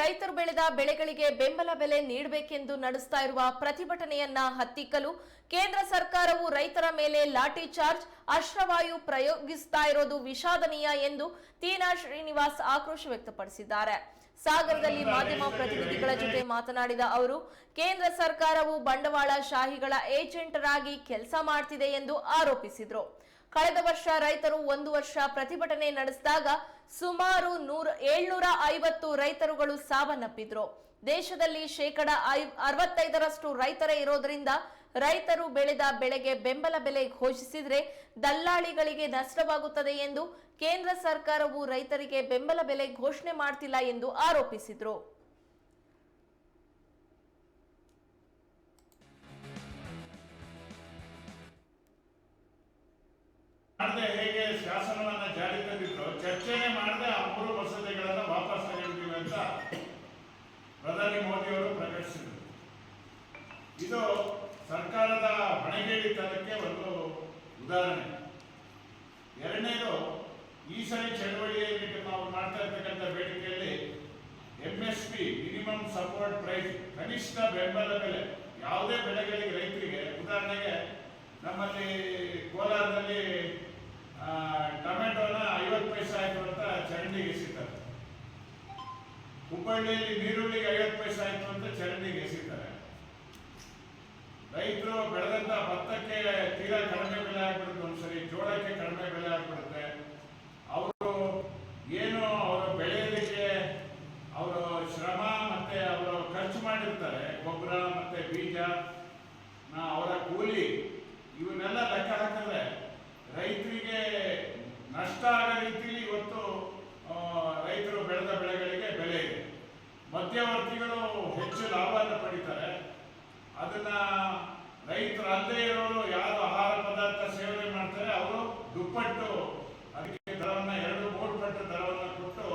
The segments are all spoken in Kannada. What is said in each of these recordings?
ರೈತರು ಬೆಳೆದ ಬೆಳೆಗಳಿಗೆ ಬೆಂಬಲ ಬೆಲೆ ನೀಡಬೇಕೆಂದು ನಡೆಸ್ತಾ ಇರುವ ಪ್ರತಿಭಟನೆಯನ್ನ ಹತ್ತಿಕ್ಕಲು ಕೇಂದ್ರ ಸರ್ಕಾರವು ರೈತರ ಮೇಲೆ ಲಾಠಿ ಚಾರ್ಜ್, ಅಶ್ರವಾಯು ಪ್ರಯೋಗಿಸ್ತಾ ಇರೋದು ವಿಷಾದನೀಯ ಎಂದು ತೀನಾ ಶ್ರೀನಿವಾಸ್ ಆಕ್ರೋಶ ವ್ಯಕ್ತಪಡಿಸಿದ್ದಾರೆ. ಸಾಗರದಲ್ಲಿ ಮಾಧ್ಯಮ ಪ್ರತಿನಿಧಿಗಳ ಜೊತೆ ಮಾತನಾಡಿದ ಅವರು, ಕೇಂದ್ರ ಸರ್ಕಾರವು ಬಂಡವಾಳ ಶಾಹಿಗಳ ಏಜೆಂಟರಾಗಿ ಕೆಲಸ ಮಾಡ್ತಿದೆ ಎಂದು ಆರೋಪಿಸಿದರು. ಕಳೆದ ವರ್ಷ ರೈತರು ಒಂದು ವರ್ಷ ಪ್ರತಿಭಟನೆ ನಡೆಸಿದಾಗ ಸುಮಾರು ನೂರ ಏಳ್ನೂರ ಐವತ್ತು ರೈತರುಗಳು ಸಾವನ್ನಪ್ಪಿದ್ರು. ದೇಶದಲ್ಲಿ ಶೇಕಡ ಐ- ಅರವತ್ತೈದರಷ್ಟು ರೈತರೇ ಇರೋದ್ರಿಂದ ರೈತರು ಬೆಳೆದ ಬೆಳೆಗೆ ಬೆಂಬಲ ಬೆಲೆ ಘೋಷಿಸಿದ್ರೆ ದಲ್ಲಾಳಿಗಳಿಗೆ ನಷ್ಟವಾಗುತ್ತದೆ ಎಂದು ಕೇಂದ್ರ ಸರ್ಕಾರವು ರೈತರಿಗೆ ಬೆಂಬಲ ಬೆಲೆ ಘೋಷಣೆ ಮಾಡ್ತಿಲ್ಲ ಎಂದು ಆರೋಪಿಸಿದ್ರು. ಶಾಸನವನ್ನ ಜಾರಿ ತಂದಿದ್ರು. ಚರ್ಚೆನೆ ಮಾಡದೆ ಆ ಮೂರು ವಾಪಸ್ ತಗೊಳ್ತೀವಿ ಅಂತ ಪ್ರಧಾನಿ ಮೋದಿ ಅವರು ಪ್ರಕಟಿಸಿದರು. ಇದು ಸರ್ಕಾರದ ಹೊಣೆಗೇಡಿತನಕ್ಕೆ ಒಂದು ಉದಾಹರಣೆ. ಎರಡನೇದು, ಈ ಸರಿ ಚಳವಳಿಯಲ್ಲಿ ನಾವು ಮಾಡ್ತಾ ಇರ್ತಕ್ಕಂಥ ಬೇಡಿಕೆಯಲ್ಲಿ M S minimum support price ಕನಿಷ್ಠ ಬೆಂಬಲ ಬೆಲೆ, ಯಾವುದೇ ಬೆಳೆಗಳಿಗೆ ರೈತರಿಗೆ, ಉದಾಹರಣೆಗೆ ನಮ್ಮಲ್ಲಿ ಕೋಲಾರದಲ್ಲಿ ಟೊಮೆಟೊನ ಐವತ್ತು ಪೈಸೆ ಆಯ್ತು ಅಂತ ಚರಂಡಿಗೆ ಎಸಿತಾರೆ. ಹುಬ್ಬಳ್ಳಿಯಲ್ಲಿ ನೀರುಳ್ಳಿಗೆ ಐವತ್ತು ಪೈಸೆ ಆಯ್ತು ಅಂತ ಚರಂಡಿಗೆ ಎಸಿತಾರೆ. ರೈತರು ಬೆಳೆದಂತ ಭತ್ತಕ್ಕೆ ತೀರಾ ಕಡಿಮೆ ಬೆಲೆ ಆಗ್ಬಿಡುತ್ತೆ ಒಂದ್ಸರಿ, ಜೋಳಕ್ಕೆ ಕಡಿಮೆ ಬೆಲೆ ಆಗ್ಬಿಡುತ್ತೆ. ಅವರು ಏನು ಅವರು ಬೆಳೆಯಲಿಕ್ಕೆ ಅವರು ಶ್ರಮ ಮತ್ತೆ ಅವರು ಖರ್ಚು ಮಾಡಿರ್ತಾರೆ, ಗೊಬ್ಬರ ಮತ್ತೆ ಬೀಜ ಅವರ ಕೂಲಿ ಇವನ್ನೆಲ್ಲ ಲೆಕ್ಕ ಹಾಕಿದ್ರೆ ರೈತರಿಗೆ ನಷ್ಟ ಆಗೋ ರೀತಿಯಲ್ಲಿ ಇವತ್ತು ಆ, ರೈತರು ಬೆಳೆದ ಬೆಳೆಗಳಿಗೆ ಬೆಲೆ ಇದೆ ಮಧ್ಯವರ್ತಿಗಳು ಹೆಚ್ಚು ಲಾಭವನ್ನು ಪಡಿತಾರೆ. ಅದನ್ನ ರೈತರು ಅಲ್ಲದೆ ಇರೋರು ಯಾರು ಆಹಾರ ಪದಾರ್ಥ ಸೇವನೆ ಮಾಡ್ತಾರೆ, ಅವರು ದುಪ್ಪಟ್ಟು, ಅದಕ್ಕೆ ದರವನ್ನು ಎರಡು ಮೂರು ಪಟ್ಟು ದರವನ್ನು ಕೊಟ್ಟು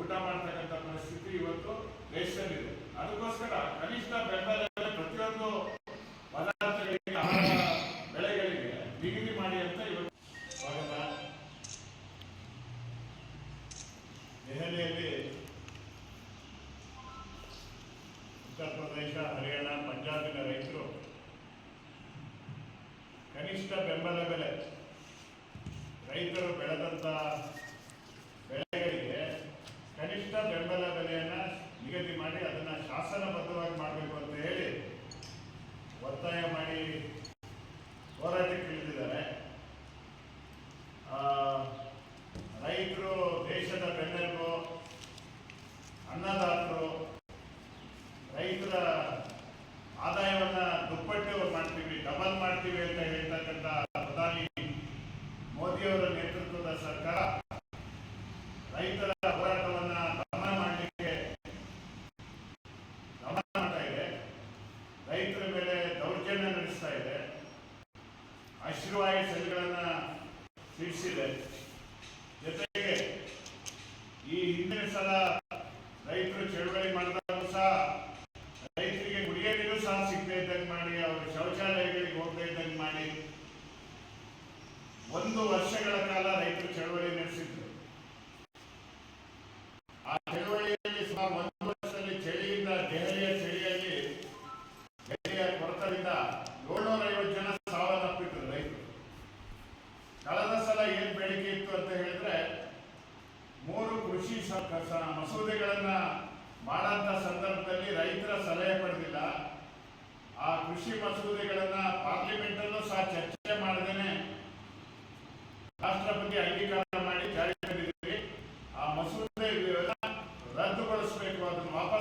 ಊಟ ಮಾಡ್ತಕ್ಕಂಥ ಪರಿಸ್ಥಿತಿ ಇವತ್ತು ದೇಶದಲ್ಲಿದೆ. ಅದಕ್ಕೋಸ್ಕರ ಕನಿಷ್ಠ ಬೆಂಬಲ ಬೆಲೆ ಪ್ರತಿಯೊಂದು ಪದಾರ್ಥಗಳಿಗೆ ಆಹಾರ ಬೆಳೆಗಳಿಗೆ ನಿಗದಿ ಮಾಡಿ ಅಂತ ಇವತ್ತು ಸ್ವಾಗತ ದೆಹಲಿಯಲ್ಲಿ ಉತ್ತರ ಪ್ರದೇಶ ಹರಿಯಾಣ ಪಂಜಾಬಿನ ರೈತರು ಕನಿಷ್ಠ ಬೆಂಬಲ ಬೆಲೆ ರೈತರು ಬೆಳೆದಂತ ಬೆಳೆಗಳಿಗೆ ರೈತರ ಹೋರಾಟವನ್ನ ದಮನ ಮಾಡಲಿಕ್ಕೆ ದಮನ ಮಾಡ್ತಾ ಇದೆ. ರೈತರ ಮೇಲೆ ದೌರ್ಜನ್ಯ ನಡೆಸ್ತಾ ಇದೆ. ಅಶ್ರುವಾಯು ಸೆಲ್ಗಳನ್ನ ಸಿಡಿಸಿದೆ ಜೊತೆಗೆ ಈ ಹಿಂದಿನ ಸಲ ರೈತರು ಚಳವಳಿ ಮಾಡಿದಾಗ ಚಳಿಯಿಂದ ದೆಹಲಿಯ ಚಳಿಯಲ್ಲಿ ದೆಹಲಿಯ ಕೊರತದಿಂದ ಏಳ್ನೂರ ಐವತ್ತು ಜನ ಸಾವನ್ನಪ್ಪಿದ್ರು ರೈತರು. ಕಳೆದ ಸಲ ಏನ್ ಬೆಳಿಗ್ಗೆ ಇತ್ತು ಅಂತ ಹೇಳಿದ್ರೆ ಮೂರು ಕೃಷಿ ಮಸೂದೆಗಳನ್ನ ಮಾಡಂತ ಸಂದರ್ಭದಲ್ಲಿ ರೈತರ ಸಲಹೆ ಪಡೆದಿಲ್ಲ. ಆ ಕೃಷಿ ಮಸೂದೆಗಳನ್ನ ಪಾರ್ಲಿಮೆಂಟ್ ಅಲ್ಲೂ ಸಹ ಚರ್ಚೆ ಮಾಡದೇನೆ ರಾಷ್ಟ್ರಪತಿ ಅಂಗೀಕಾರ